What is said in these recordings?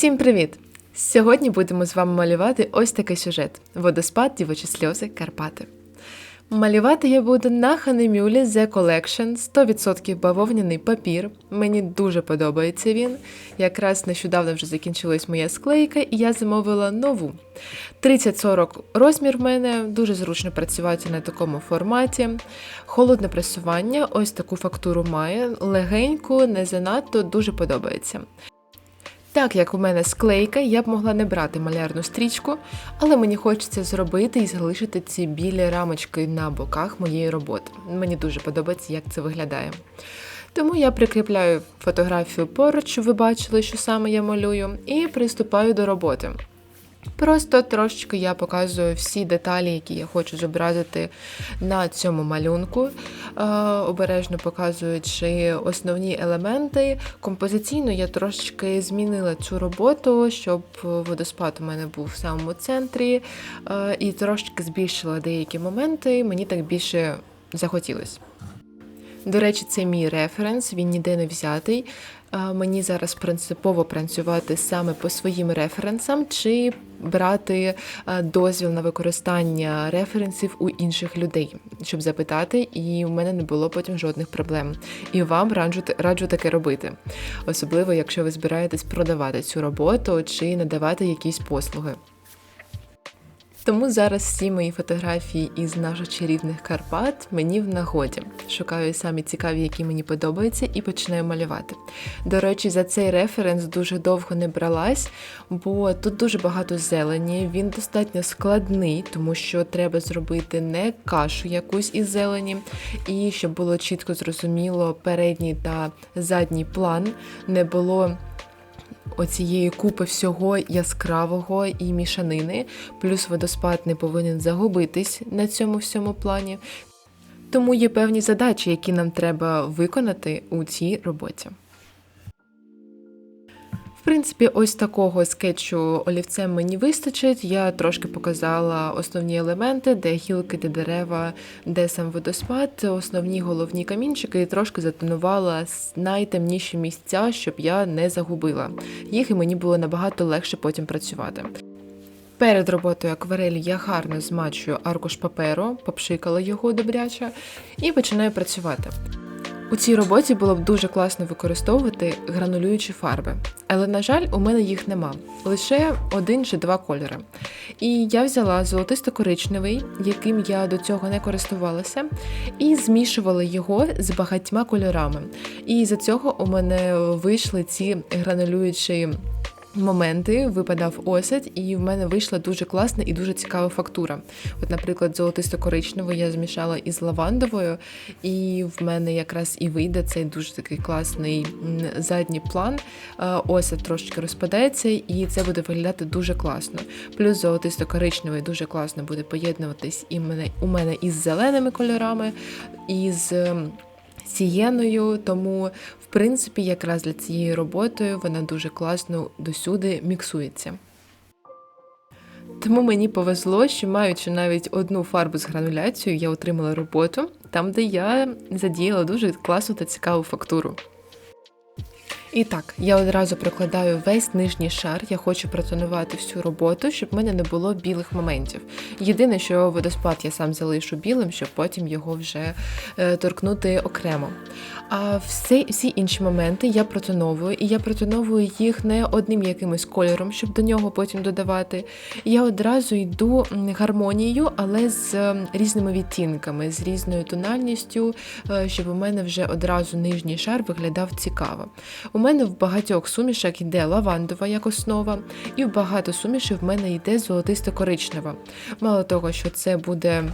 Всім привіт! Сьогодні будемо з вами малювати ось такий сюжет: водоспад, дівочі сльози, Карпати. Малювати я буду на Ханемюлі The Collection 100% бавовняний папір. Мені дуже подобається він. Якраз нещодавно вже закінчилась моя склейка, і я замовила нову. 30-40 розмір в мене, дуже зручно працювати на такому форматі. Холодне пресування, ось таку фактуру має, легеньку, не занадто, дуже подобається. Так як у мене склейка, я б могла не брати малярну стрічку, але мені хочеться зробити і залишити ці білі рамочки на боках моєї роботи. Мені дуже подобається, як це виглядає. Тому я прикріпляю фотографію поруч, щоб ви бачили, що саме я малюю, і приступаю до роботи. Просто трошечки я показую всі деталі, які я хочу зобразити на цьому малюнку, е, обережно показуючи основні елементи. Композиційно я трошечки змінила цю роботу, щоб водоспад у мене був в самому центрі, е, і трошечки збільшила деякі моменти. Мені так більше захотілося. До речі, це мій референс, він ніде не взятий. Мені зараз принципово працювати саме по своїм референсам чи брати дозвіл на використання референсів у інших людей, щоб запитати, і у мене не було потім жодних проблем. І вам раджу раджу таке робити, особливо якщо ви збираєтесь продавати цю роботу чи надавати якісь послуги. Тому зараз всі мої фотографії із наших чарівних Карпат мені в нагоді. Шукаю самі цікаві, які мені подобаються, і починаю малювати. До речі, за цей референс дуже довго не бралась, бо тут дуже багато зелені, він достатньо складний, тому що треба зробити не кашу якусь із зелені, і щоб було чітко зрозуміло передній та задній план, не було оцієї купи всього яскравого і мішанини, плюс водоспад не повинен загубитись на цьому всьому плані. Тому є певні задачі, які нам треба виконати у цій роботі. Принципі, ось такого скетчу олівцем мені вистачить. Я трошки показала основні елементи, де гілки, де дерева, де сам водоспад, основні головні камінчики, і трошки затонувала найтемніші місця, щоб я не загубила їх, і мені було набагато легше потім працювати. Перед роботою акварелі я гарно змачую аркуш паперу, попшикала його добряче і починаю працювати. У цій роботі було б дуже класно використовувати гранулюючі фарби, але, на жаль, у мене їх нема, лише один чи два кольори. І я взяла золотисто-коричневий, яким я до цього не користувалася, і змішувала його з багатьма кольорами. І за цього у мене вийшли ці гранулюючі моменти випадав осад, і в мене вийшла дуже класна і дуже цікава фактура. От, наприклад, золотисто-коричневу я змішала із лавандовою, і в мене якраз і вийде цей дуже такий класний задній план. Осад трошечки розпадається, і це буде виглядати дуже класно. Плюс золотисто-коричневий дуже класно буде поєднуватись і мене, у мене із зеленими кольорами, із сієною, тому, в принципі, якраз для цієї роботи вона дуже класно досюди міксується. Тому мені повезло, що маючи навіть одну фарбу з грануляцією, я отримала роботу там, де я задіяла дуже класну та цікаву фактуру. І так, я одразу прокладаю весь нижній шар, я хочу протонувати всю роботу, щоб в мене не було білих моментів. Єдине, що водоспад я сам залишу білим, щоб потім його вже е, торкнути окремо. А всі, всі інші моменти я протоновую, і я протоновую їх не одним якимось кольором, щоб до нього потім додавати. Я одразу йду гармонією, але з різними відтінками, з різною тональністю, е, щоб у мене вже одразу нижній шар виглядав цікаво. Мене в багатьох сумішах йде лавандова як основа, і в багато сумішів в мене йде золотисто-коричнева. Мало того, що це буде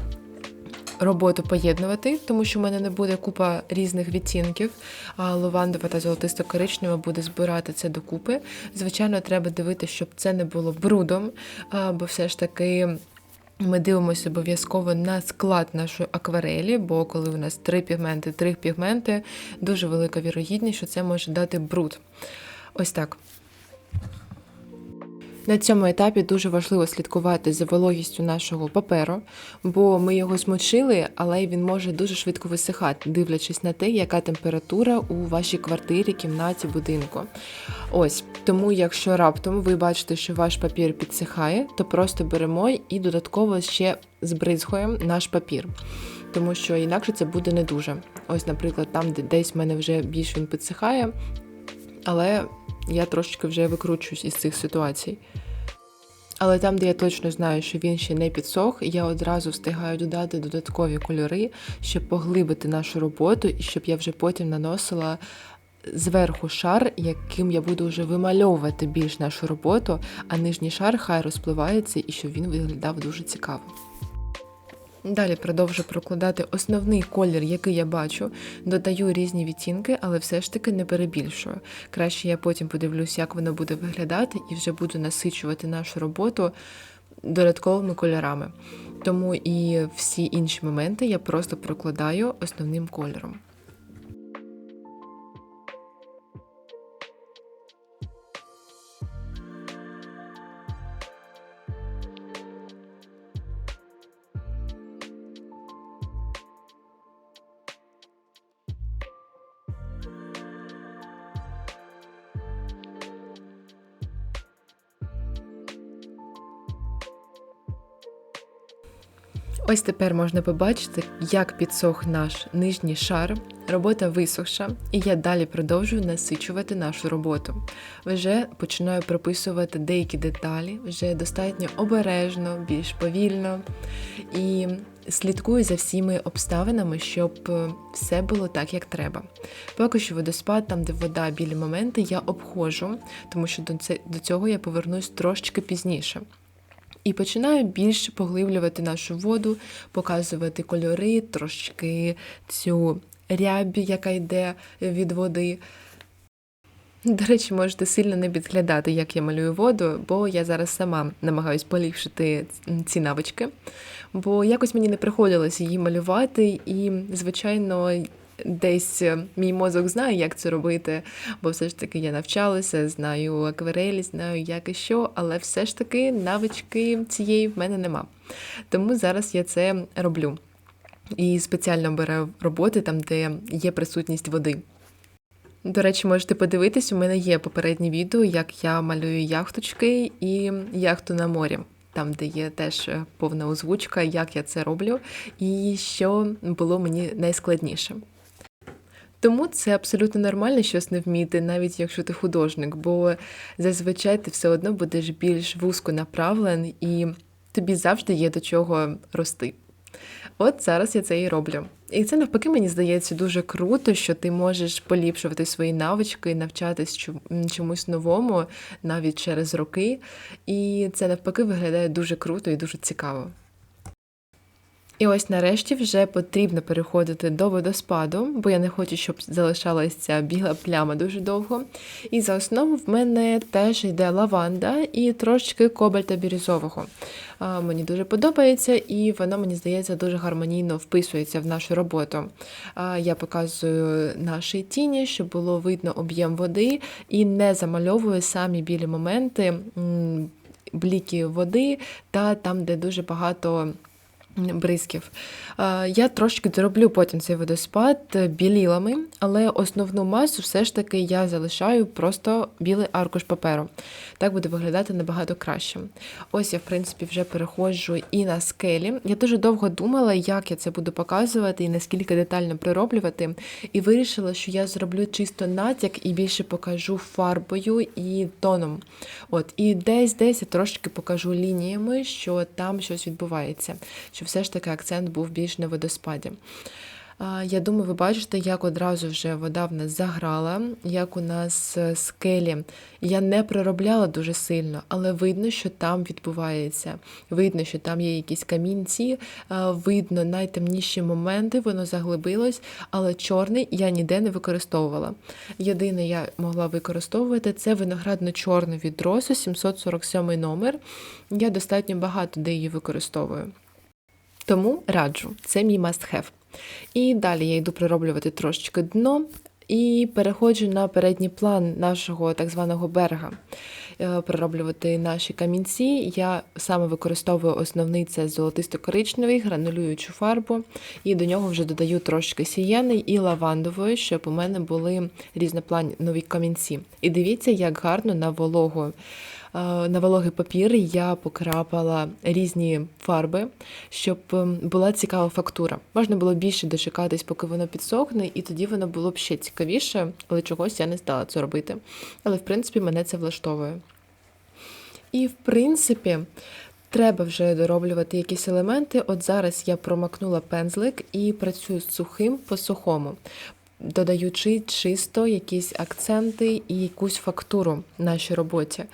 роботу поєднувати, тому що в мене не буде купа різних відтінків, а лавандова та золотисто-коричнева буде збирати це докупи. Звичайно, треба дивитися, щоб це не було брудом, бо все ж таки. Ми дивимося обов'язково на склад нашої акварелі, бо коли у нас три пігменти, три пігменти, дуже велика вірогідність, що це може дати бруд. Ось так. На цьому етапі дуже важливо слідкувати за вологістю нашого паперу, бо ми його змочили, але він може дуже швидко висихати, дивлячись на те, яка температура у вашій квартирі, кімнаті, будинку. Ось тому, якщо раптом ви бачите, що ваш папір підсихає, то просто беремо і додатково ще збризгуємо наш папір. Тому що інакше це буде не дуже. Ось, наприклад, там, де десь в мене вже більш він підсихає, але я трошечки вже викручуюсь із цих ситуацій. Але там, де я точно знаю, що він ще не підсох, я одразу встигаю додати додаткові кольори, щоб поглибити нашу роботу і щоб я вже потім наносила зверху шар, яким я буду вже вимальовувати більш нашу роботу, а нижній шар хай розпливається і щоб він виглядав дуже цікаво. Далі продовжу прокладати основний колір, який я бачу, додаю різні відтінки, але все ж таки не перебільшую. Краще я потім подивлюсь, як воно буде виглядати, і вже буду насичувати нашу роботу додатковими кольорами. Тому і всі інші моменти я просто прокладаю основним кольором. Ось тепер можна побачити, як підсох наш нижній шар. Робота висохша, і я далі продовжую насичувати нашу роботу. Вже починаю прописувати деякі деталі, вже достатньо обережно, більш повільно і слідкую за всіми обставинами, щоб все було так, як треба. Поки що водоспад, там, де вода білі моменти, я обходжу, тому що до цього я повернусь трошечки пізніше. І починаю більш поглиблювати нашу воду, показувати кольори, трошки цю рябь, яка йде від води. До речі, можете сильно не підглядати, як я малюю воду, бо я зараз сама намагаюсь поліпшити ці навички, бо якось мені не приходилось її малювати, і, звичайно, десь е, мій мозок знає, як це робити, бо все ж таки я навчалася, знаю акварелі, знаю, як і що, але все ж таки навички цієї в мене нема. Тому зараз я це роблю. І спеціально беру роботи там, де є присутність води. До речі, можете подивитись, у мене є попереднє відео, як я малюю яхточки і яхту на морі, там, де є теж е, повна озвучка, як я це роблю, і що було мені найскладніше. Тому це абсолютно нормально щось не вміти, навіть якщо ти художник, бо зазвичай ти все одно будеш більш вузько направлен і тобі завжди є до чого рости. От зараз я це і роблю. І це навпаки мені здається дуже круто, що ти можеш поліпшувати свої навички, навчатись чомусь новому навіть через роки. І це навпаки виглядає дуже круто і дуже цікаво. І ось нарешті вже потрібно переходити до водоспаду, бо я не хочу, щоб залишалася біла пляма дуже довго. І за основу в мене теж йде лаванда і трошечки кобальта бірюзового. Мені дуже подобається, і воно, мені здається, дуже гармонійно вписується в нашу роботу. Я показую наші тіні, щоб було видно об'єм води, і не замальовую самі білі моменти, бліки води та там, де дуже багато бризків. Я трошки дороблю потім цей водоспад білілами, але основну масу все ж таки я залишаю просто білий аркуш паперу. Так буде виглядати набагато краще. Ось я, в принципі, вже переходжу і на скелі. Я дуже довго думала, як я це буду показувати і наскільки детально пророблювати. І вирішила, що я зроблю чисто натяк і більше покажу фарбою і тоном. От, І десь-десь я трошки покажу лініями, що там щось відбувається. Що все ж таки акцент був більш на водоспаді. Я думаю, ви бачите, як одразу вже вода в нас заграла, як у нас е, скелі. Я не проробляла дуже сильно, але видно, що там відбувається. Видно, що там є якісь камінці, видно найтемніші моменти, воно заглибилось, але чорний я ніде не використовувала. Єдине, я могла використовувати це виноградно-чорне від Росу, 747 номер. Я достатньо багато де її використовую. Тому раджу, це мій must have. І далі я йду пророблювати трошечки дно і переходжу на передній план нашого так званого берега. е, перероблювати наші камінці, я саме використовую основний це золотисто-коричневий, гранулюючу фарбу, і до нього вже додаю трошки сієни і лавандової, щоб у мене були різнопланні нові камінці. І дивіться, як гарно на вологу. Е, На вологий папір я покрапала різні фарби, щоб ем, була цікава фактура. Можна було більше дочекатись, поки воно підсохне, і тоді воно було б ще цікавіше, але чогось я не стала це робити. Але в принципі мене це влаштовує. І в принципі, треба вже дороблювати якісь елементи. От зараз я промакнула пензлик і працюю з сухим по сухому, додаючи чисто якісь акценти і якусь фактуру нашій роботі.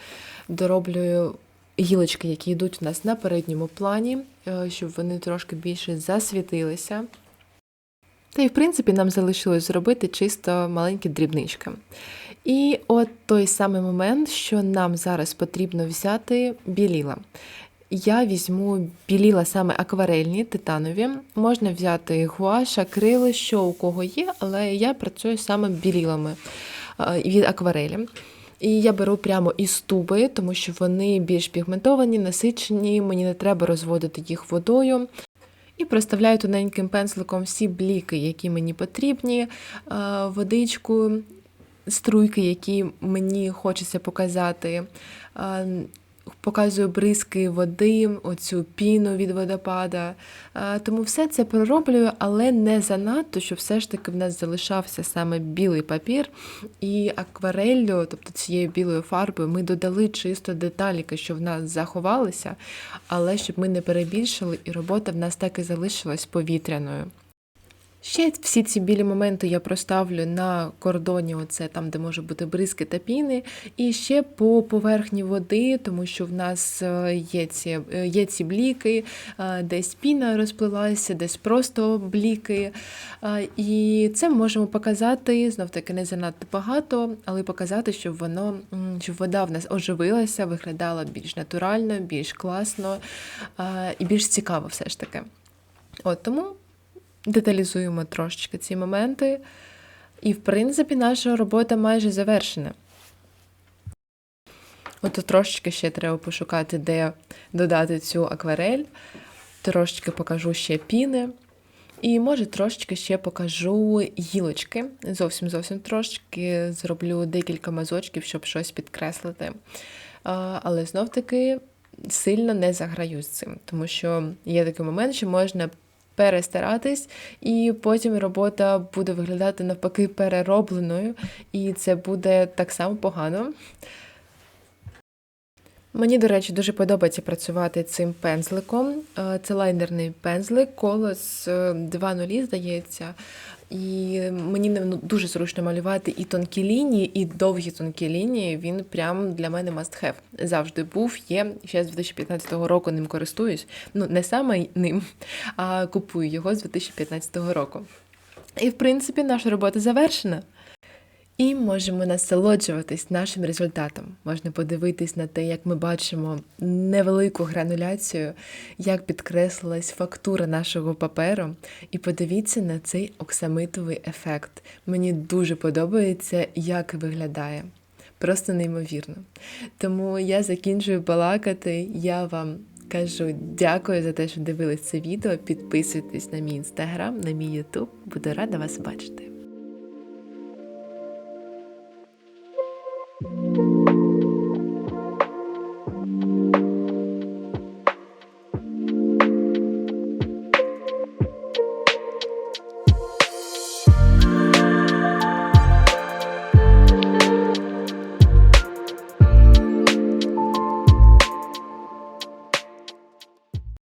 Дороблюю гілочки, які йдуть у нас на передньому плані, е, щоб вони трошки більше засвітилися. Та й в принципі нам залишилось зробити чисто маленькі дрібнички. І от той самий момент, що нам зараз потрібно взяти біліла. Я візьму біліла саме акварельні, титанові. Можна взяти гуаш, акрили, що у кого є, але я працюю саме білілами е, від акварелі. І я беру прямо із туби, тому що вони більш пігментовані, насичені, мені не треба розводити їх водою. І проставляю тоненьким пензликом всі бліки, які мені потрібні, е, водичку, струйки, які мені хочеться показати. Показую бризки води, оцю піну від водопада. Е, Тому все це пророблюю, але не занадто, щоб все ж таки в нас залишався саме білий папір. І аквареллю, тобто цією білою фарбою, ми додали чисто деталіки, що в нас заховалися, але щоб ми не перебільшили, і робота в нас так і залишилась повітряною. Ще всі ці білі моменти я проставлю на кордоні, оце там, де може бути бризки та піни, і ще по поверхні води, тому що в нас е, є ці, е, є ці бліки, е, десь піна розплилася, десь просто бліки. І це ми можемо показати, знов таки не занадто багато, але показати, щоб воно, щоб вода в нас оживилася, виглядала більш натурально, більш класно і більш цікаво все ж таки. От тому деталізуємо трошечки ці моменти. І, в принципі, наша робота майже завершена. От трошечки ще треба пошукати, де додати цю акварель. Трошечки покажу ще піни. І, може, трошечки ще покажу гілочки. Зовсім зовсім трошечки зроблю декілька мазочків, щоб щось підкреслити. Але знов-таки сильно не заграю з цим, тому що є такий момент, що можна перестаратись, і потім робота буде виглядати навпаки переробленою, і це буде так само погано. Мені, до речі, дуже подобається працювати цим пензликом. Е, Це лайнерний пензлик, колос 2.0, здається. І мені ним дуже зручно малювати і тонкі лінії, і довгі тонкі лінії. Він прям для мене must have. Завжди був, є. Ще з 2015 року ним користуюсь. Ну, не саме ним, а купую його з 2015 року. І, в принципі, наша робота завершена. І можемо насолоджуватись нашим результатом. Можна подивитись на те, як ми бачимо невелику грануляцію, як підкреслилась фактура нашого паперу. І подивіться на цей оксамитовий ефект. Мені дуже подобається, як виглядає. Просто неймовірно. Тому я закінчую балакати. Я вам кажу дякую за те, що дивились це відео. Підписуйтесь на мій інстаграм, на мій ютуб. Буду рада вас бачити.